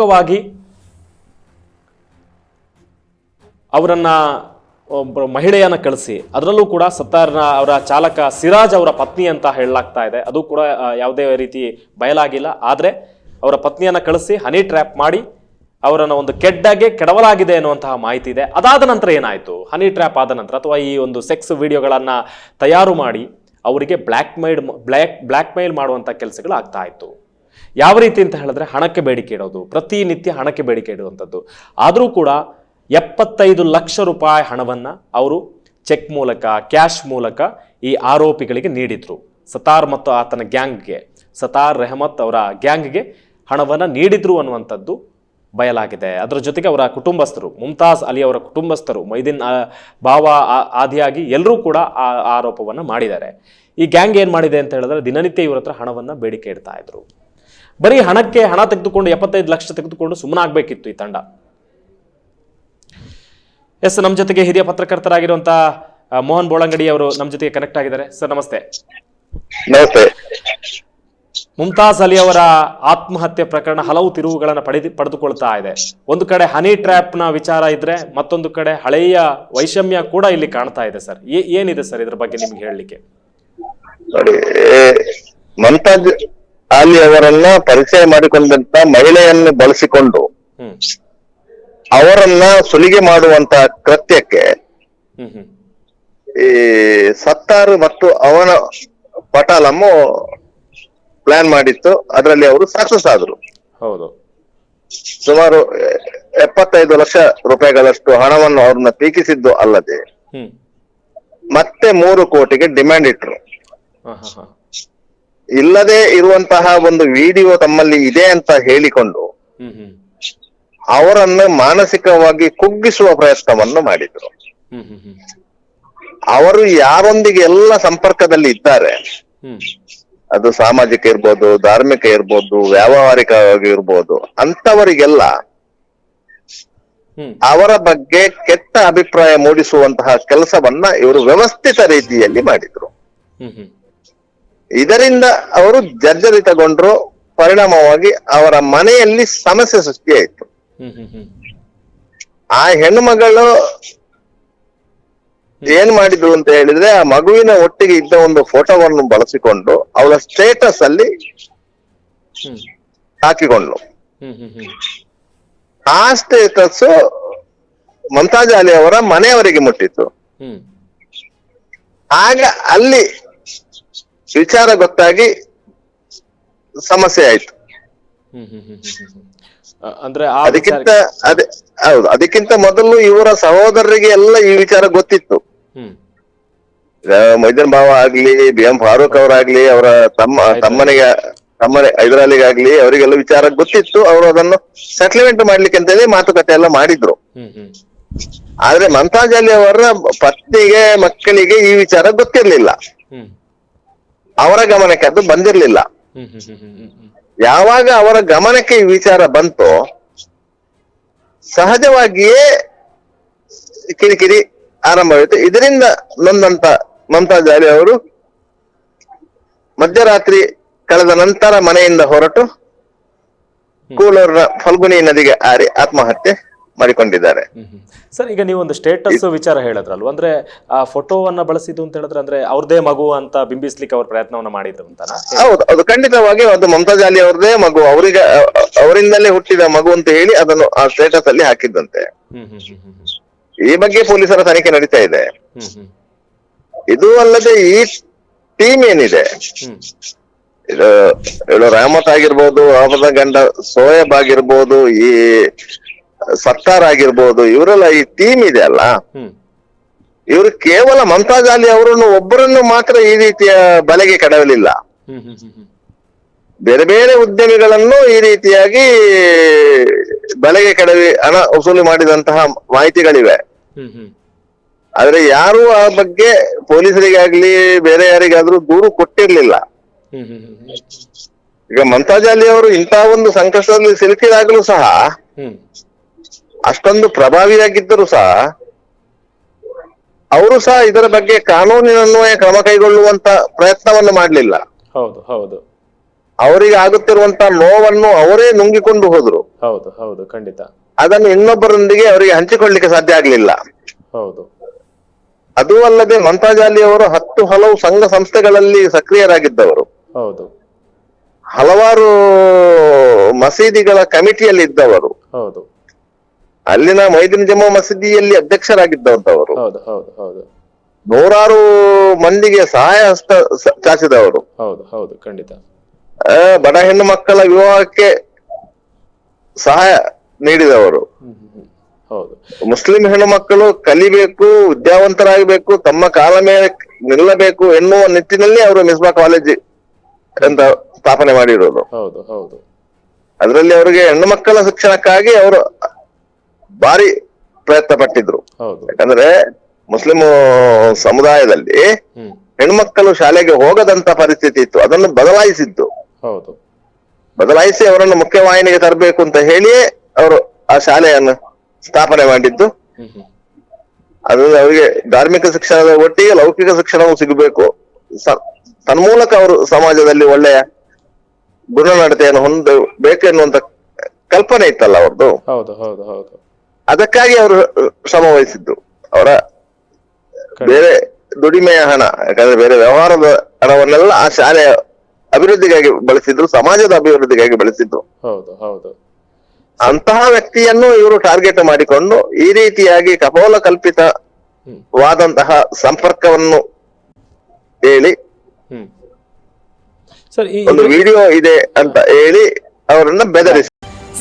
ಪ್ರಮುಖವಾಗಿ ಅವರನ್ನ ಒಬ್ಬ ಮಹಿಳೆಯನ್ನು ಕಳಿಸಿ. ಅದರಲ್ಲೂ ಕೂಡ ಸತ್ತಾರ್ನ ಅವರ ಚಾಲಕ ಸಿರಾಜ್ ಅವರ ಪತ್ನಿ ಅಂತ ಹೇಳಲಾಗ್ತಾ ಇದೆ. ಅದು ಕೂಡ ಯಾವುದೇ ರೀತಿ ಬಯಲಾಗಿಲ್ಲ. ಆದರೆ ಅವರ ಪತ್ನಿಯನ್ನ ಕಳಿಸಿ ಹನಿ ಟ್ರ್ಯಾಪ್ ಮಾಡಿ ಅವರನ್ನು ಒಂದು ಕೆಡ್ಡಾಗೆ ಕೆಡವಲಾಗಿದೆ ಅನ್ನುವಂತಹ ಮಾಹಿತಿ ಇದೆ. ಅದಾದ ನಂತರ ಏನಾಯಿತು? ಹನಿ ಟ್ರ್ಯಾಪ್ ಆದ ನಂತರ ಅಥವಾ ಈ ಒಂದು ಸೆಕ್ಸ್ ವಿಡಿಯೋಗಳನ್ನು ತಯಾರು ಮಾಡಿ ಅವರಿಗೆ ಬ್ಲ್ಯಾಕ್ ಮೈಡ್ ಬ್ಲ್ಯಾಕ್ ಬ್ಲ್ಯಾಕ್ ಮೇಲ್ ಮಾಡುವಂಥ ಕೆಲಸಗಳು ಆಗ್ತಾ ಇತ್ತು. ಯಾವ ರೀತಿ ಅಂತ ಹೇಳಿದ್ರೆ ಹಣಕ್ಕೆ ಬೇಡಿಕೆ ಇಡೋದು, ಪ್ರತಿನಿತ್ಯ ಹಣಕ್ಕೆ ಬೇಡಿಕೆ ಇಡುವಂಥದ್ದು. ಆದರೂ ಕೂಡ ಎಪ್ಪತ್ತೈದು ಲಕ್ಷ ರೂಪಾಯಿ ಹಣವನ್ನು ಅವರು ಚೆಕ್ ಮೂಲಕ, ಕ್ಯಾಶ್ ಮೂಲಕ ಈ ಆರೋಪಿಗಳಿಗೆ ನೀಡಿದರು. ಸತಾರ್ ಮತ್ತು ಆತನ ಗ್ಯಾಂಗ್ಗೆ, ಸತಾರ್ ರೆಹಮತ್ ಅವರ ಗ್ಯಾಂಗ್ಗೆ ಹಣವನ್ನು ನೀಡಿದ್ರು ಅನ್ನುವಂಥದ್ದು ಬಯಲಾಗಿದೆ. ಅದರ ಜೊತೆಗೆ ಅವರ ಕುಟುಂಬಸ್ಥರು, ಮುಮ್ತಾಜ್ ಅಲಿ ಅವರ ಕುಟುಂಬಸ್ಥರು ಮೈದಿನ್ ಬಾವಾ ಆದಿಯಾಗಿ ಎಲ್ಲರೂ ಕೂಡ ಆ ಆರೋಪವನ್ನು ಮಾಡಿದ್ದಾರೆ. ಈ ಗ್ಯಾಂಗ್ ಏನು ಮಾಡಿದೆ ಅಂತ ಹೇಳಿದ್ರೆ ದಿನನಿತ್ಯ ಇವರ ಹತ್ರ ಹಣವನ್ನು ಬೇಡಿಕೆ ಇಡ್ತಾ ಇದ್ರು. ಬರೀ ಹಣಕ್ಕೆ ಹಣ ತೆಗೆದುಕೊಂಡು ಎಪ್ಪತ್ತೈದು ಲಕ್ಷ ತೆಗೆದುಕೊಂಡು ಸುಮ್ಮನಾಗಬೇಕಿತ್ತು ಈ ತಂಡ. ಎಸ್ ನಮ್ಮ ಜೊತೆಗೆ ಹಿರಿಯ ಪತ್ರಕರ್ತರಾಗಿರುವಂತಹ ಮೋಹನ್ ಬೋಳಂಗಡಿ ಅವರು ನಮ್ಮ ಜೊತೆಗೆ ಕನೆಕ್ಟ್ ಆಗಿದ್ದಾರೆ. ಸರ್ ನಮಸ್ತೆ. ನಮಸ್ತೆ. ಮುಮ್ತಾಜ್ ಅಲಿ ಅವರ ಆತ್ಮಹತ್ಯೆ ಪ್ರಕರಣ ಹಲವು ತಿರುವುಗಳನ್ನು ಪಡೆದು ಪಡೆದುಕೊಳ್ತಾ ಇದೆ. ಒಂದು ಕಡೆ ಹನಿ ಟ್ರ್ಯಾಪ್ನ ವಿಚಾರ ಇದ್ರೆ ಮತ್ತೊಂದು ಕಡೆ ಹಳೆಯ ವೈಷಮ್ಯ ಕೂಡ ಇಲ್ಲಿ ಕಾಣ್ತಾ ಇದೆ ಸರ್. ಏನಿದೆ ಸರ್ ಇದ್ರ ಬಗ್ಗೆ ನಿಮ್ಗೆ ಹೇಳಲಿಕ್ಕೆ? ನೋಡಿ ಮಮತಾಜ್ ಅಲಿ ಅವರನ್ನ ಪರಿಚಯ ಮಾಡಿಕೊಂಡಂತ ಮಹಿಳೆಯನ್ನು ಬಳಸಿಕೊಂಡು ಅವರನ್ನ ಸುಲಿಗೆ ಮಾಡುವಂತ ಕೃತ್ಯಕ್ಕೆ ಈ ಸತ್ತಾರು ಮತ್ತು ಅವನ ಪಟಾಲಮ್ಮು ಪ್ಲಾನ್ ಮಾಡಿತ್ತು. ಅದರಲ್ಲಿ ಅವರು ಸಕ್ಸಸ್ ಆದ್ರು ಹೌದು. ಸುಮಾರು ಎಪ್ಪತ್ತೈದು ಲಕ್ಷ ರೂಪಾಯಿಗಳಷ್ಟು ಹಣವನ್ನು ಅವ್ರನ್ನ ಟೀಕಿಸಿದ್ದು ಅಲ್ಲದೆ ಮತ್ತೆ ಮೂರು ಕೋಟಿಗೆ ಡಿಮ್ಯಾಂಡ್ ಇಟ್ರು. ಇಲ್ಲದೆ ಇರುವಂತಹ ಒಂದು ವಿಡಿಯೋ ತಮ್ಮಲ್ಲಿ ಇದೆ ಅಂತ ಹೇಳಿಕೊಂಡು ಅವರನ್ನು ಮಾನಸಿಕವಾಗಿ ಕುಗ್ಗಿಸುವ ಪ್ರಯತ್ನವನ್ನು ಮಾಡಿದ್ರು. ಅವರು ಯಾರೊಂದಿಗೆ ಎಲ್ಲ ಸಂಪರ್ಕದಲ್ಲಿ ಇದ್ದಾರೆ ಅದು ಸಾಮಾಜಿಕ ಇರ್ಬೋದು ಧಾರ್ಮಿಕ ಇರ್ಬೋದು ವ್ಯಾವಹಾರಿಕವಾಗಿ ಇರ್ಬೋದು ಅಂತವರಿಗೆಲ್ಲ ಅವರ ಬಗ್ಗೆ ಕೆಟ್ಟ ಅಭಿಪ್ರಾಯ ಮೂಡಿಸುವಂತಹ ಕೆಲಸವನ್ನ ಇವರು ವ್ಯವಸ್ಥಿತ ರೀತಿಯಲ್ಲಿ ಮಾಡಿದ್ರು. ಇದರಿಂದ ಅವರು ಜರ್ಜರಿತಗೊಂಡ್ರು ಪರಿಣಾಮವಾಗಿ ಅವರ ಮನೆಯಲ್ಲಿ ಸಮಸ್ಯೆ ಸೃಷ್ಟಿಯಾಯಿತು. ಆ ಹೆಣ್ಣು ಮಗಳು ಏನ್ ಮಾಡಿದ್ರು ಅಂತ ಹೇಳಿದ್ರೆ ಆ ಮಗುವಿನ ಒಟ್ಟಿಗೆ ಇದ್ದ ಒಂದು ಫೋಟೋವನ್ನು ಬಳಸಿಕೊಂಡು ಅವಳ ಸ್ಟೇಟಸ್ ಅಲ್ಲಿ ಹಾಕಿಕೊಂಡ್ಲು ಆ ಸ್ಟೇಟಸ್ ಮಮತಾಜ್ ಅಲಿ ಅವರ ಮನೆಯವರಿಗೆ ಮುಟ್ಟಿತ್ತು. ಆಗ ಅಲ್ಲಿ ವಿಚಾರ ಗೊತ್ತಾಗಿ ಸಮಸ್ಯೆ ಆಯ್ತು. ಅಂದ್ರೆ ಅದಕ್ಕಿಂತ ಅದೇ ಹೌದು ಅದಕ್ಕಿಂತ ಮೊದಲು ಇವರ ಸಹೋದರರಿಗೆ ಎಲ್ಲ ಈ ವಿಚಾರ ಗೊತ್ತಿತ್ತು. ಮೈದನ್ ಭಾವ ಆಗ್ಲಿ ಬಿ ಎಂ ಫಾರೂಕ್ ಅವರಾಗ್ಲಿ ಅವರ ತಮ್ಮ ತಮ್ಮನಿಗೆ ತಮ್ಮನೆ ಹೈದರಾಲಿಗಾಗ್ಲಿ ಅವರಿಗೆಲ್ಲ ವಿಚಾರ ಗೊತ್ತಿತ್ತು. ಅವರು ಅದನ್ನು ಸೆಟ್ಲ್ಮೆಂಟ್ ಮಾಡ್ಲಿಕ್ಕೆ ಅಂತೇಳಿ ಮಾತುಕತೆ ಎಲ್ಲ ಮಾಡಿದ್ರು. ಆದ್ರೆ ಮಮತಾಜ್ ಅಲಿ ಅವರ ಪತ್ನಿಗೆ ಮಕ್ಕಳಿಗೆ ಈ ವಿಚಾರ ಗೊತ್ತಿರ್ಲಿಲ್ಲ. ಅವರ ಗಮನಕ್ಕೆ ಅದು ಬಂದಿರ್ಲಿಲ್ಲ. ಯಾವಾಗ ಅವರ ಗಮನಕ್ಕೆ ಈ ವಿಚಾರ ಬಂತು ಸಹಜವಾಗಿಯೇ ಕಿರಿಕಿರಿ ಆರಂಭವಾಯಿತು. ಇದರಿಂದ ನೊಂದಂತ ಮಮತಾ ಜಾಲಿ ಅವರು ಮಧ್ಯರಾತ್ರಿ ಕಳೆದ ನಂತರ ಮನೆಯಿಂದ ಹೊರಟು ಕೂಳೂರಿನ ಫಲ್ಗುಣಿ ನದಿಗೆ ಆರಿ ಆತ್ಮಹತ್ಯೆ. ಮಾಡಿಕೊಂಡಿದ್ದಾರೆ. ಸರ್ ಈಗ ನೀವು ಒಂದು ಸ್ಟೇಟಸ್ ವಿಚಾರ ಹೇಳಿದ್ರಲ್ವ? ಅಂದ್ರೆ ಆ ಫೋಟೋವನ್ನ ಬಳಸಿದ್ದು ಅಂತ ಹೇಳಿದ್ರೆ ಅಂದ್ರೆ ಅವ್ರದೇ ಮಗು ಅಂತ ಬಿಂಬಿಸ್ಲಿಕ್ಕೆ ಅವ್ರ ಪ್ರಯತ್ನವನ್ನ ಮಾಡಿದ್ರು ಅಂತ ಹೌದು ಅದು ಖಂಡಿತವಾಗಿ ಅದು ಮಮತಾಜ್ ಅಲಿ ಅವ್ರದೇ ಮಗು ಅವರಿಗೆ ಅವರಿಂದಲೇ ಹುಟ್ಟಿದ ಮಗು ಅಂತ ಹೇಳಿ ಅದನ್ನು ಆ ಸ್ಟೇಟಸ್ ಅಲ್ಲಿ ಹಾಕಿದ್ದಂತೆ ಈ ಬಗ್ಗೆ ಪೊಲೀಸರ ತನಿಖೆ ನಡೀತಾ ಇದೆ. ಇದು ಅಲ್ಲದೆ ಈ ಟೀಮ್ ಏನಿದೆ? ಇದು ರಾಮತ್ ಆಗಿರ್ಬೋದು ಅವರ ಗಂಡ ಸೋಯಬ್ ಆಗಿರ್ಬೋದು ಈ ಸತ್ತಾರ್ ಆಗಿರ್ಬೋದು ಇವರೆಲ್ಲ ಈ ಟೀಮ್ ಇದೆ ಅಲ್ಲ? ಇವರು ಕೇವಲ ಮಮತಾಜ್ ಅಲಿ ಅವರನ್ನು ಒಬ್ಬರನ್ನು ಮಾತ್ರ ಈ ರೀತಿಯ ಬಲೆಗೆ ಕಡವಲಿಲ್ಲ. ಬೇರೆ ಬೇರೆ ಉದ್ಯಮಿಗಳನ್ನು ಈ ರೀತಿಯಾಗಿ ಬಲೆಗೆ ಕಡವಿ ಹಣ ವಸೂಲಿ ಮಾಡಿದಂತಹ ಮಾಹಿತಿಗಳಿವೆ. ಆದ್ರೆ ಯಾರು ಆ ಬಗ್ಗೆ ಪೊಲೀಸರಿಗಾಗ್ಲಿ ಬೇರೆ ಯಾರಿಗಾದ್ರೂ ದೂರು ಕೊಟ್ಟಿರ್ಲಿಲ್ಲ. ಈಗ ಮಮತಾಜ್ ಅಲಿ ಅವರು ಇಂತಹ ಒಂದು ಸಂಕಷ್ಟದಲ್ಲಿ ಸಿಲುಕಿದಾಗಲೂ ಸಹ ಅಷ್ಟೊಂದು ಪ್ರಭಾವಿಯಾಗಿದ್ದರೂ ಸಹ ಅವರು ಸಹ ಇದರ ಬಗ್ಗೆ ಕಾನೂನಿನನ್ವಯ ಕ್ರಮ ಕೈಗೊಳ್ಳುವಂತ ಪ್ರಯತ್ನವನ್ನು ಮಾಡಲಿಲ್ಲ. ಹೌದು ಹೌದು. ಅವರಿಗೆ ಆಗುತ್ತಿರುವಂತ ನೋವನ್ನು ಅವರೇ ನುಂಗಿಕೊಂಡು ಹೋದ್ರು. ಹೌದು ಹೌದು ಖಂಡಿತ. ಅದನ್ನು ಇನ್ನೊಬ್ಬರೊಂದಿಗೆ ಅವರಿಗೆ ಹಂಚಿಕೊಳ್ಳಿಕ್ಕೆ ಸಾಧ್ಯ ಆಗ್ಲಿಲ್ಲ. ಹೌದು. ಅದೂ ಅಲ್ಲದೆ ಮಮತಾಜಾಲಿ ಅವರು ಹತ್ತು ಹಲವು ಸಂಘ ಸಂಸ್ಥೆಗಳಲ್ಲಿ ಸಕ್ರಿಯರಾಗಿದ್ದವರು. ಹೌದು. ಹಲವಾರು ಮಸೀದಿಗಳ ಕಮಿಟಿಯಲ್ಲಿ ಇದ್ದವರು ಹೌದು. ಅಲ್ಲಿನ ಮೈದಿನ ಜಮಾ ಮಸೀದಿಯಲ್ಲಿ ಅಧ್ಯಕ್ಷರಾಗಿದ್ದವರು ಹೌದು ಹೌದು ಹೌದು. ನೂರಾರು ಮಂದಿಗೆ ಸಹಾಯ ಹಸ್ತ ಸ- ಚಾಚಿದವರು. ಹೌದು ಹೌದು ಖಂಡಿತ. ಆ, ಬಡ ಹೆಣ್ಣು ಮಕ್ಕಳ ವಿವಾಹಕ್ಕೆ ಸಹಾಯ ನೀಡಿದವರು. ಹ್ಮ್ ಹ್ಮ್ ಹ್ಮ್. ಹೌದು. ಮುಸ್ಲಿಂ ಹೆಣ್ಣು ಮಕ್ಕಳು ಕಲಿಬೇಕು ವಿದ್ಯಾವಂತರಾಗಬೇಕು ತಮ್ಮ ಕಾಲ ಮೇಲೆ ನಿಲ್ಲಬೇಕು ಎನ್ನುವ ನಿಟ್ಟಿನಲ್ಲಿ ಅವರು ಮಿಸ್ಬಾ ಕಾಲೇಜ್ ಅಂತ ಸ್ಥಾಪನೆ ಮಾಡಿರೋದು. ಹೌದು ಹೌದು. ಅದರಲ್ಲಿ ಅವರಿಗೆ ಹೆಣ್ಣು ಮಕ್ಕಳ ಶಿಕ್ಷಣಕ್ಕಾಗಿ ಅವರು ಭಾರಿ ಪ್ರಯತ್ನ ಪಟ್ಟಿದ್ರು. ಯಾಕಂದ್ರೆ ಮುಸ್ಲಿಂ ಸಮುದಾಯದಲ್ಲಿ ಹೆಣ್ಮಕ್ಕಳು ಶಾಲೆಗೆ ಹೋಗದಂತ ಪರಿಸ್ಥಿತಿ ಇತ್ತು. ಅದನ್ನು ಬದಲಾಯಿಸಿದ್ದು. ಬದಲಾಯಿಸಿ ಅವರನ್ನು ಮುಖ್ಯವಾಹಿನಿಗೆ ತರಬೇಕು ಅಂತ ಹೇಳಿಯೇ ಅವರು ಆ ಶಾಲೆಯನ್ನು ಸ್ಥಾಪನೆ ಮಾಡಿದ್ದು. ಹ್ಮ್ ಹ್ಮ್. ಅದು ಅವರಿಗೆ ಧಾರ್ಮಿಕ ಶಿಕ್ಷಣದ ಒಟ್ಟಿಗೆ ಲೌಕಿಕ ಶಿಕ್ಷಣವೂ ಸಿಗಬೇಕು. ತನ್ಮೂಲಕ ಅವರು ಸಮಾಜದಲ್ಲಿ ಒಳ್ಳೆಯ ಗುಣನಡತೆಯನ್ನು ಹೊಂದಬೇಕು ಎನ್ನುವಂತ ಕಲ್ಪನೆ ಇತ್ತಲ್ಲ ಅವ್ರದ್ದು ಹೌದು ಹೌದು ಹೌದು. ಅದಕ್ಕಾಗಿ ಅವರು ಶ್ರಮ ವಹಿಸಿದ್ದು. ಅವರ ಬೇರೆ ದುಡಿಮೆಯ ಹಣ ಯಾಕಂದ್ರೆ ಬೇರೆ ವ್ಯವಹಾರದ ಹಣವನ್ನೆಲ್ಲ ಆ ಶಾಲೆಯ ಅಭಿವೃದ್ಧಿಗಾಗಿ ಬಳಸಿದ್ರು ಸಮಾಜದ ಅಭಿವೃದ್ಧಿಗಾಗಿ ಬಳಸಿದ್ರು. ಹೌದು ಹೌದು. ಅಂತಹ ವ್ಯಕ್ತಿಯನ್ನು ಇವರು ಟಾರ್ಗೆಟ್ ಮಾಡಿಕೊಂಡು ಈ ರೀತಿಯಾಗಿ ಕಪೋಲ ಕಲ್ಪಿತವಾದಂತಹ ಸಂಪರ್ಕವನ್ನು ಹೇಳಿ ಒಂದು ವಿಡಿಯೋ ಇದೆ ಅಂತ ಹೇಳಿ ಅವರನ್ನ ಬೆದರಿಸಿ.